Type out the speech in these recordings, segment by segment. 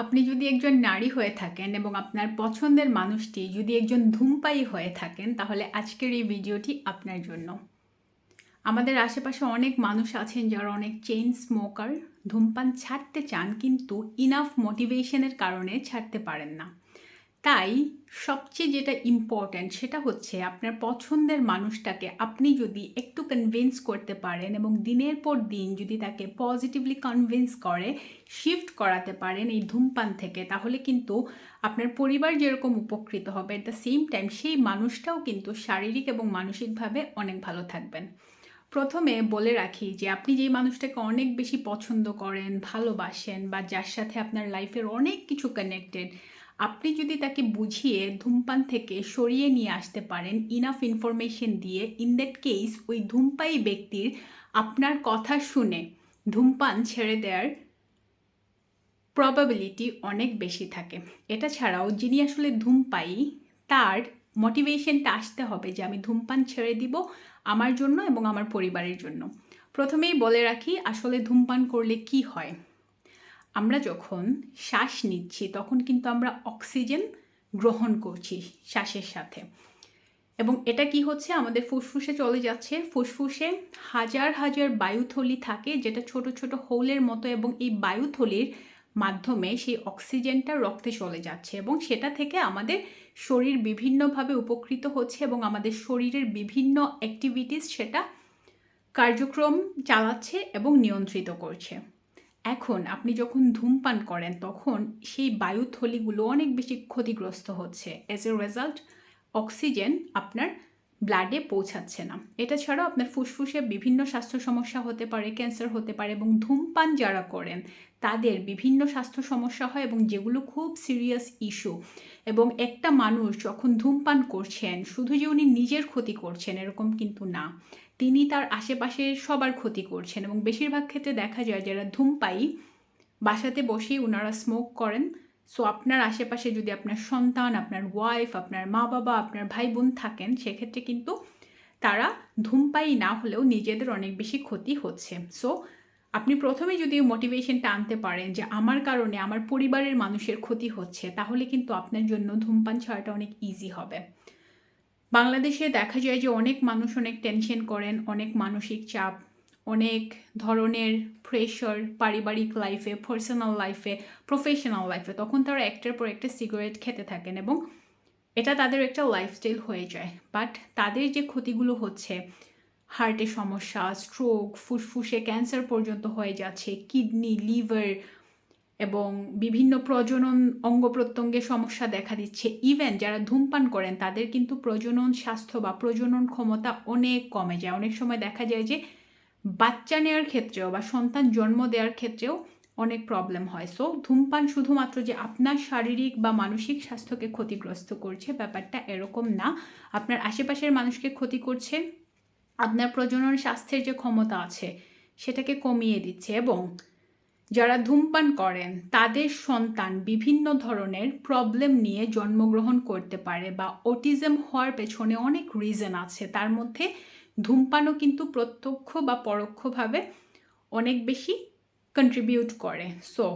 আপনি যদি একজন নারী হয়ে থাকেন এবং আপনার পছন্দের মানুষটি যদি একজন ধূমপায়ী হয়ে থাকেন, তাহলে আজকের এই ভিডিওটি আপনার জন্য। আমাদের আশেপাশে অনেক মানুষ আছেন যারা অনেক চেইন স্মোকার ধূমপান ছাড়তে চান, কিন্তু ইনাফ মোটিভেশনের কারণে ছাড়তে পারেন না। তাই সবচেয়ে যেটা ইম্পর্ট্যান্ট সেটা হচ্ছে আপনার পছন্দের মানুষটাকে আপনি যদি একটু কনভিন্স করতে পারেন এবং দিনের পর দিন যদি তাকে পজিটিভলি কনভিন্স করে শিফট করাতে পারেন এই ধূমপান থেকে, তাহলে কিন্তু আপনার পরিবার যেরকম উপকৃত হবে অ্যাট দ্য সেম টাইম সেই মানুষটাও কিন্তু শারীরিক এবং মানসিকভাবে অনেক ভালো থাকবেন। প্রথমে বলে রাখি যে আপনি যেই মানুষটাকে অনেক বেশি পছন্দ করেন, ভালোবাসেন বা যার সাথে আপনার লাইফের অনেক কিছু কানেক্টেড আপনি যদি তাকে বুঝিয়ে ধূমপান থেকে সরিয়ে নিয়ে আসতে পারেন ইনাফ ইনফরমেশন দিয়ে ইন দ্যাট কেস ওই ধূমপায়ী ব্যক্তির আপনার কথা শুনে ধূমপান ছেড়ে দেওয়ার প্রবাবিলিটি অনেক বেশি থাকে। এটা ছাড়াও যিনি আসলে ধূমপায়ী, তার মোটিভেশনটা আসতে হবে যে, আমি ধূমপান ছেড়ে দিব আমার জন্য এবং আমার পরিবারের জন্য। প্রথমেই বলে রাখি, আসলে ধূমপান করলে কি হয়? আমরা যখন শ্বাস নিচ্ছি, তখন কিন্তু আমরা অক্সিজেন গ্রহণ করছি শ্বাসের সাথে। এবং এটা কি হচ্ছে? আমাদের ফুসফুসে চলে যাচ্ছে। ফুসফুসে হাজার হাজার বায়ুথলি থাকে, যেটা ছোট ছোট হোলের মতো এবং এই বায়ুথলির মাধ্যমে সেই অক্সিজেনটা রক্তে চলে যাচ্ছে এবং সেটা থেকে আমাদের শরীর বিভিন্নভাবে উপকৃত হচ্ছে এবং আমাদের শরীরের বিভিন্ন অ্যাক্টিভিটিস সেটা কার্যক্রম চালাচ্ছে এবং নিয়ন্ত্রিত করছে। এখন আপনি যখন ধূমপান করেন, তখন সেই বায়ুথলিগুলো অনেক বেশি ক্ষতিগ্রস্ত হচ্ছে। অ্যাজ এ রেজাল্ট অক্সিজেন আপনার ব্লাডে পৌঁছাচ্ছে না। এটা ছাড়াও আপনার ফুসফুসে বিভিন্ন স্বাস্থ্য সমস্যা হতে পারে ক্যান্সার হতে পারে এবং ধূমপান যারা করেন, তাদের বিভিন্ন স্বাস্থ্য সমস্যা হয় এবং যেগুলো খুব সিরিয়াস ইস্যু এবং একটা মানুষ যখন ধূমপান করছেন, শুধু যে উনি নিজের ক্ষতি করছেন এরকম কিন্তু না। তিনি তার আশেপাশে সবার ক্ষতি করছেন এবং বেশিরভাগ ক্ষেত্রে দেখা যায় যারা ধূমপায়ী, বাসাতে বসেই ওনারা স্মোক করেন সো আপনার আশেপাশে যদি আপনার সন্তান, আপনার ওয়াইফ আপনার মা বাবা, আপনার ভাই বোন থাকেন, সেক্ষেত্রে কিন্তু তারা ধূমপায়ী না হলেও নিজেদের অনেক বেশি ক্ষতি হচ্ছে। সো আপনি প্রথমে যদি মোটিভেশনটা আনতে পারেন যে আমার কারণে আমার পরিবারের মানুষের ক্ষতি হচ্ছে, তাহলে কিন্তু আপনার জন্য ধূমপান ছাড়াটা অনেক ইজি হবে। বাংলাদেশে দেখা যায় যে অনেক মানুষ অনেক টেনশন করেন, অনেক মানসিক চাপ অনেক ধরনের প্রেশার পারিবারিক লাইফে পার্সোনাল লাইফে প্রফেশনাল লাইফে তখন তারা একটার পর একটা সিগারেট খেতে থাকেন এবং এটা তাদের একটা লাইফস্টাইল হয়ে যায়। বাট তাদের যে ক্ষতিগুলো হচ্ছে হার্টের সমস্যা স্ট্রোক ফুসফুসে ক্যান্সার পর্যন্ত হয়ে যাচ্ছে কিডনি লিভার এবং বিভিন্ন প্রজনন অঙ্গ প্রত্যঙ্গের সমস্যা দেখা দিচ্ছে। ইভেন যারা ধূমপান করেন, তাদের কিন্তু প্রজনন স্বাস্থ্য বা প্রজনন ক্ষমতা অনেক কমে যায়। অনেক সময় দেখা যায় যে বাচ্চা নেওয়ার ক্ষেত্রেও বা সন্তান জন্ম দেওয়ার ক্ষেত্রেও অনেক প্রবলেম হয়। সো ধূমপান শুধুমাত্র যে আপনার শারীরিক বা মানসিক স্বাস্থ্যকে ক্ষতিগ্রস্ত করছে ব্যাপারটা এরকম না। আপনার আশেপাশের মানুষকে ক্ষতি করছে, আপনার প্রজনন স্বাস্থ্যের যে ক্ষমতা আছে সেটাকে কমিয়ে দিচ্ছে এবং যারা ধূমপান করেন, তাদের সন্তান বিভিন্ন ধরনের প্রবলেম নিয়ে জন্মগ্রহণ করতে পারে বা অটিজম হওয়ার পেছনে অনেক রিজন আছে। তার মধ্যে ধূমপানও কিন্তু প্রত্যক্ষ বা পরোক্ষভাবে অনেক বেশি কন্ট্রিবিউট করে। সো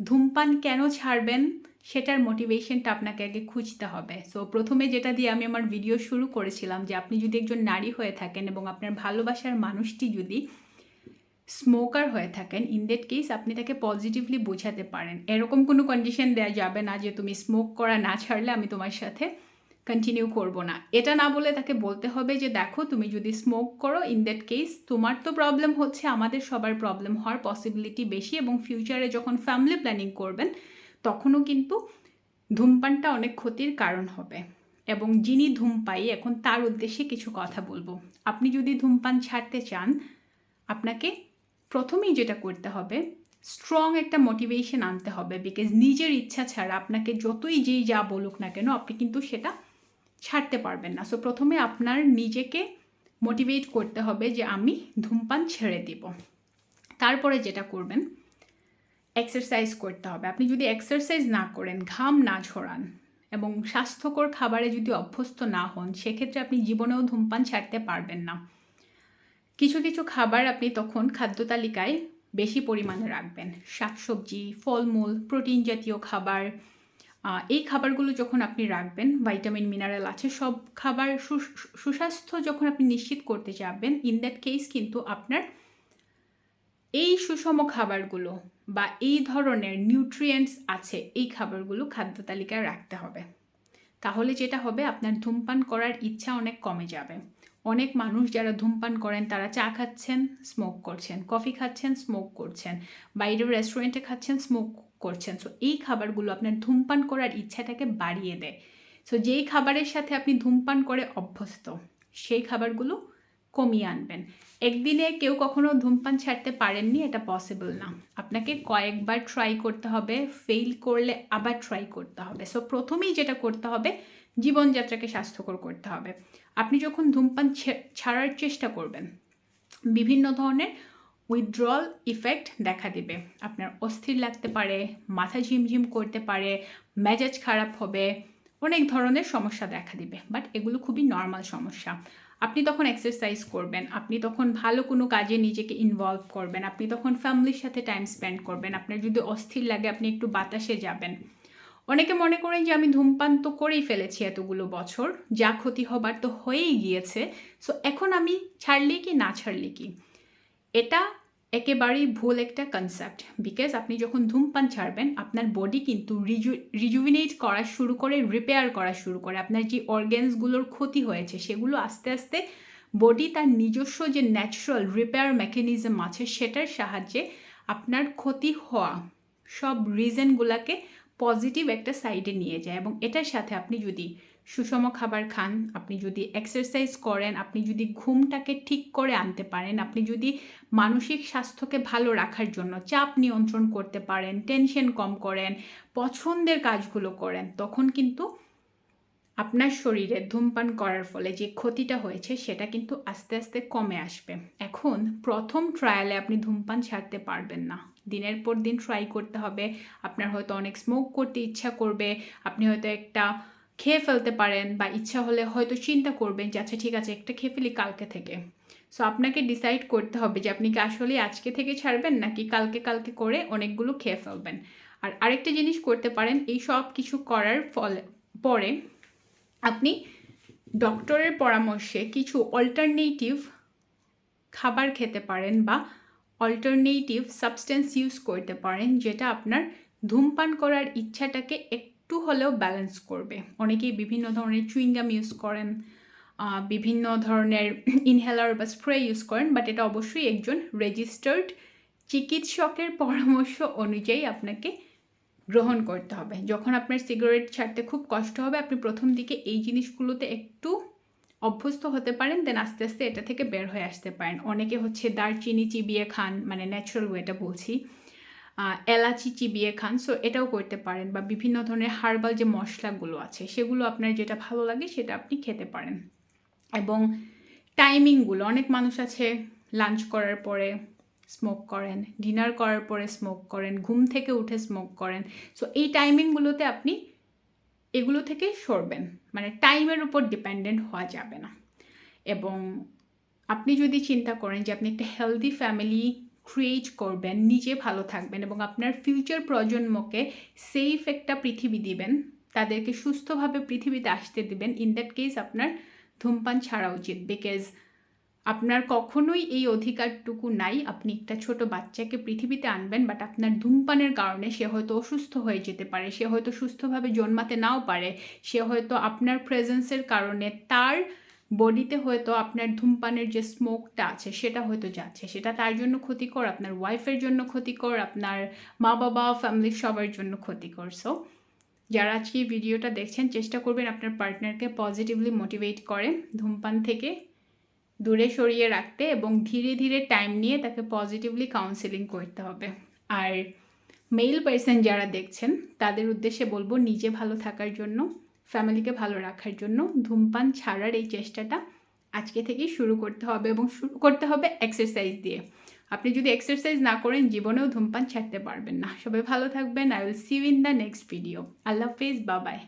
ধূমপান কেন ছাড়বেন সেটার মোটিভেশনটা আপনাকে আগে খুঁজতে হবে। সো প্রথমে যেটা দিয়ে আমি আমার ভিডিও শুরু করেছিলাম যে আপনি যদি একজন নারী হয়ে থাকেন এবং আপনার ভালোবাসার মানুষটি যদি স্মোকার হয়ে থাকেন ইন দ্যাট কেস আপনি তাকে পজিটিভলি বোঝাতে পারেন। এরকম কোনো কন্ডিশন দেওয়া যাবে না যে তুমি স্মোক করা না ছাড়লে আমি তোমার সাথে কন্টিনিউ করব না। এটা না বলে তাকে বলতে হবে যে, দেখো, তুমি যদি স্মোক করো ইন দ্যাট কেস তোমার তো প্রবলেম হচ্ছে, আমাদের সবার প্রবলেম হওয়ার পসিবিলিটি বেশি এবং ফিউচারে যখন ফ্যামিলি প্ল্যানিং করবেন, তখনও কিন্তু ধূমপানটা অনেক ক্ষতির কারণ হবে। এবং যিনি ধূমপাই এখন তার উদ্দেশ্যে কিছু কথা বলব। আপনি যদি ধূমপান ছাড়তে চান, আপনাকে প্রথমেই যেটা করতে হবে স্ট্রং একটা মোটিভেশন আনতে হবে বিকজ নিজের ইচ্ছা ছাড়া আপনাকে যতই যেই যা বলুক না কেন, আপনি কিন্তু সেটা ছাড়তে পারবেন না। সো প্রথমে আপনার নিজেকে মোটিভেট করতে হবে যে আমি ধূমপান ছেড়ে দিব। তারপরে যেটা করবেন এক্সারসাইজ করতে হবে। আপনি যদি এক্সারসাইজ না করেন, ঘাম না ঝরান এবং স্বাস্থ্যকর খাবারে যদি অভ্যস্ত না হন, সেক্ষেত্রে আপনি জীবনেও ধূমপান ছাড়তে পারবেন না। কিছু কিছু খাবার আপনি তখন খাদ্য তালিকায় বেশি পরিমাণে রাখবেন। শাকসবজি, ফলমূল, প্রোটিন জাতীয় খাবার এই খাবারগুলো যখন আপনি রাখবেন ভাইটামিন মিনারেল আছে, সব খাবার সুস্বাস্থ্য যখন আপনি নিশ্চিত করতে চাবেন ইন দ্যাট কেস কিন্তু আপনার এই সুষম খাবারগুলো বা এই ধরনের নিউট্রিয়েন্টস আছে, এই খাবারগুলো খাদ্য তালিকায় রাখতে হবে। তাহলে যেটা হবে, আপনার ধূমপান করার ইচ্ছা অনেক কমে যাবে। অনেক মানুষ যারা ধূমপান করেন, তারা চা খাচ্ছেন স্মোক করছেন কফি খাচ্ছেন স্মোক করছেন, বাইরের রেস্টুরেন্টে খাচ্ছেন স্মোক করছেন। সো এই খাবারগুলো আপনার ধূমপান করার ইচ্ছাটাকে বাড়িয়ে দেয়। সো যেই খাবারের সাথে আপনি ধূমপান করে অভ্যস্ত, সেই খাবারগুলো কমিয়ে আনবেন। একদিনে কেউ কখনো ধূমপান ছাড়তে পারেননি, এটা পসিবল না। আপনাকে কয়েকবার ট্রাই করতে হবে ফেল করলে আবার ট্রাই করতে হবে। সো প্রথমেই যেটা করতে হবে, জীবনযাত্রাকে স্বাস্থ্যকর করতে হবে। আপনি যখন ধূমপান ছাড়ার চেষ্টা করবেন, বিভিন্ন ধরনের উইথড্রল ইফেক্ট দেখা দিবে। আপনার অস্থির লাগতে পারে, মাথা ঝিমঝিম করতে পারে, মেজাজ খারাপ হবে, অনেক ধরনের সমস্যা দেখা দিবে। বাট এগুলো খুবই নর্মাল সমস্যা। আপনি তখন এক্সারসাইজ করবেন, আপনি তখন ভালো কোনো কাজে নিজেকে ইনভলভ করবেন, আপনি তখন ফ্যামিলির সাথে টাইম স্পেন্ড করবেন, আপনার যদি অস্থির লাগে, আপনি একটু বাতাসে যাবেন। অনেকে মনে করেন যে, আমি ধূমপান তো করেই ফেলেছি এতগুলো বছর, যা ক্ষতি হবার তো হয়েই গিয়েছে। সো এখন আমি ছাড়লে কি, না ছাড়লে কি? এটা একেবারেই ভুল একটা কনসেপ্ট বিকজ আপনি যখন ধূমপান ছাড়বেন, আপনার বডি কিন্তু রিজু রিজুভিনেট করা শুরু করে রিপেয়ার করা শুরু করে। আপনার যে অর্গ্যানসগুলোর ক্ষতি হয়েছে, সেগুলো আস্তে আস্তে বডি তার নিজস্ব যে ন্যাচারাল রিপেয়ার মেকানিজম আছে, সেটার সাহায্যে আপনার ক্ষতি হওয়া সব রিজনগুলোকে পজিটিভ একটা সাইডে নিয়ে যায়। এবং এটার সাথে আপনি যদি সুষম খাবার খান, আপনি যদি এক্সারসাইজ করেন, আপনি যদি ঘুমটাকে ঠিক করে আনতে পারেন, আপনি যদি মানসিক স্বাস্থ্যকে ভালো রাখার জন্য চাপ নিয়ন্ত্রণ করতে পারেন টেনশন কম করেন, পছন্দের কাজগুলো করেন, তখন কিন্তু আপনার শরীরে ধূমপান করার ফলে যে ক্ষতিটা হয়েছে, সেটা কিন্তু আস্তে আস্তে কমে আসবে। এখন প্রথম ট্রায়ালে আপনি ধূমপান ছাড়তে পারবেন না। দিনের পর দিন ট্রাই করতে হবে। আপনার হয়তো অনেক স্মোক করতে ইচ্ছা করবে। আপনি হয়তো একটা খেয়ে ফেলতে পারেন বা ইচ্ছা হলে হয়তো চিন্তা করবেন যে আচ্ছা ঠিক আছে, একটা খেয়ে ফেলি কালকে থেকে। সো আপনাকে ডিসাইড করতে হবে যে, আপনি কি আসলে আজকে থেকে ছাড়বেন নাকি কালকে কালকে করে অনেকগুলো খেয়ে ফেলবেন। আর আরেকটা জিনিস করতে পারেন, এই সব কিছু করার ফলে, পরে আপনি ডক্টরের পরামর্শে কিছু অল্টারনেটিভ খাবার খেতে পারেন বা অল্টারনেটিভ সাবস্টেন্স ইউজ করতে পারেন, যেটা আপনার ধূমপান করার ইচ্ছাটাকে একটু হলেও ব্যালেন্স করবে। অনেকেই বিভিন্ন ধরনের চুইংগাম ইউজ করেন বিভিন্ন ধরনের ইনহেলার বা স্প্রে ইউজ করেন বাট এটা অবশ্যই একজন রেজিস্টার্ড চিকিৎসকের পরামর্শ অনুযায়ী আপনাকে গ্রহণ করতে হবে। যখন আপনার সিগারেট ছাড়তে খুব কষ্ট হবে, আপনি প্রথম দিকে এই জিনিসগুলোতে একটু অভ্যস্ত হতে পারেন দেন আস্তে আস্তে এটা থেকে বের হয়ে আসতে পারেন। অনেকে হচ্ছে দারচিনি, চিবিয়ে খান মানে ন্যাচারাল ওয়েটা বলছি। এলাচি চিবিয়ে খান সো এটাও করতে পারেন বা বিভিন্ন ধরনের হার্বাল যে মশলাগুলো আছে, সেগুলো আপনার যেটা ভালো লাগে সেটা আপনি খেতে পারেন। এবং টাইমিংগুলো অনেক মানুষ আছে লাঞ্চ করার পরে স্মোক করেন ডিনার করার পরে স্মোক করেন, ঘুম থেকে উঠে স্মোক করেন সো এই টাইমিংগুলোতে আপনি এগুলো থেকে সরবেন মানে টাইমের উপর ডিপেন্ডেন্ট হওয়া যাবে না। এবং আপনি যদি চিন্তা করেন যে আপনি একটা হেলদি ফ্যামিলি ক্রিয়েট করবেন, নিজে ভালো থাকবেন এবং আপনার ফিউচার প্রজন্মকে সেফ একটা পৃথিবী দিবেন। তাদেরকে সুস্থভাবে পৃথিবীতে আসতে দিবেন। ইন দ্যাট কেস আপনার ধূমপান ছাড়া উচিত। বিকজ আপনার কখনোই এই অধিকারটুকু নাই। আপনি একটা ছোট বাচ্চাকে পৃথিবীতে আনবেন বাট আপনার ধূমপানের কারণে সে হয়তো অসুস্থ হয়ে যেতে পারে, সে হয়তো সুস্থভাবে জন্মাতে নাও পারে, সে হয়তো আপনার প্রেজেন্সের কারণে তার বডিতে হয়তো আপনার ধূমপানের যে স্মোকটা আছে, সেটা হয়তো যাচ্ছে। সেটা তার জন্য ক্ষতিকর, আপনার ওয়াইফের জন্য ক্ষতিকর, আপনার মা বাবা ফ্যামিলির সবার জন্য ক্ষতিকর। সো যারা আজকে ভিডিওটা দেখছেন, চেষ্টা করবেন আপনার পার্টনারকে পজিটিভলি মোটিভেট করে ধূমপান থেকে দূরে সরিয়ে রাখতে এবং ধীরে ধীরে টাইম নিয়ে তাকে পজিটিভলি কাউন্সেলিং করতে হবে। আর মেল পার্সন যারা দেখছেন, তাদের উদ্দেশ্যে বলব, নিজে ভালো থাকার জন্য ফ্যামিলিকে ভালো রাখার জন্য ধূমপান ছাড়ার এই চেষ্টাটা আজকে থেকেই শুরু করতে হবে এবং শুরু করতে হবে এক্সারসাইজ দিয়ে। আপনি যদি এক্সারসাইজ না করেন, জীবনেও ধূমপান ছাড়তে পারবেন না। সবাই ভালো থাকবেন। I will see in the next video আল্লাহ হাফেজ। বাবাই